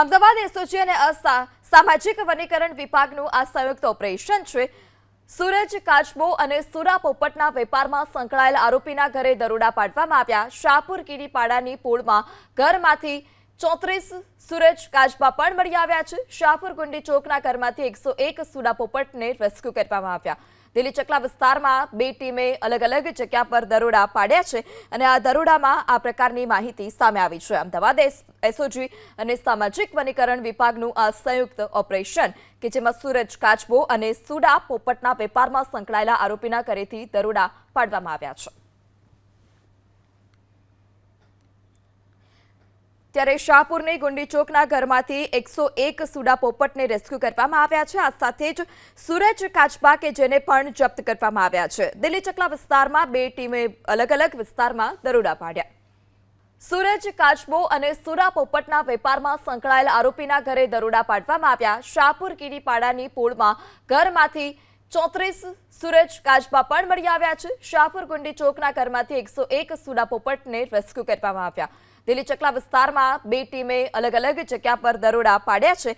Ahmedabad SOG અને અસા સામાજિક વનીકરણ વિભાગનું આ સંયુક્ત ઓપરેશન છે. સુરજ, કાચબો અને સુરા પોપટના વેપારમાં સંકળાયેલ આરોપીના ઘરે દરોડા પાડવામાં આવ્યા. શાહપુર કીડીપાડાની પૂળમાં ઘરમાંથી ચોત્રીસ સૂરજ કાચબા પણ મળી આવ્યા છે. શાહપુર ગુંડી ચોકના ઘરમાંથી એકસો એક સુડા પોપટને રેસ્ક્યુ કરવામાં આવ્યા. દિલ્હી ચકલા વિસ્તારમાં બે ટીમે અલગ અલગ જગ્યા પર દરોડા પાડ્યા છે અને આ દરોડામાં આ પ્રકારની માહિતી સામે આવી છે. અમદાવાદ એસઓજી અને સામાજિક વનીકરણ વિભાગનું આ સંયુક્ત ઓપરેશન કે જેમાં સુરજ કાચબો અને સુડા પોપટના વેપારમાં સંકળાયેલા આરોપીના ઘરેથી દરોડા પાડવામાં આવ્યા છે. ત્યારે શાહપુરની ગુંડી ચોકના ઘરમાંથી એકસો એક સુડા પોપટને રેસ્ક્યુ કરવામાં આવ્યા છે. આ સાથે જ સુરજ કાચબા કે જેને પણ જપ્ત કરવામાં આવ્યા છે. દિલ્હી ચકલા વિસ્તારમાં બે ટીમે અલગ અલગ વિસ્તારમાં દરોડા પાડ્યા. સુરજ કાચબો અને સુરા પોપટના વેપારમાં સંકળાયેલ આરોપીના ઘરે દરોડા પાડવામાં આવ્યા. શાહપુર કીડીપાડાની પોળમાં ઘરમાંથી ચોત્રીસ સુરજ કાચબા પણ મળી આવ્યા છે. શાહપુર ગુંડી ચોકના ઘરમાંથી એકસો એક સુડા પોપટને રેસ્ક્યુ કરવામાં આવ્યા. દિલ્હી ચકલા વિસ્તારમાં બે ટીમે અલગ અલગ જગ્યા પર દરોડા પાડ્યા છે.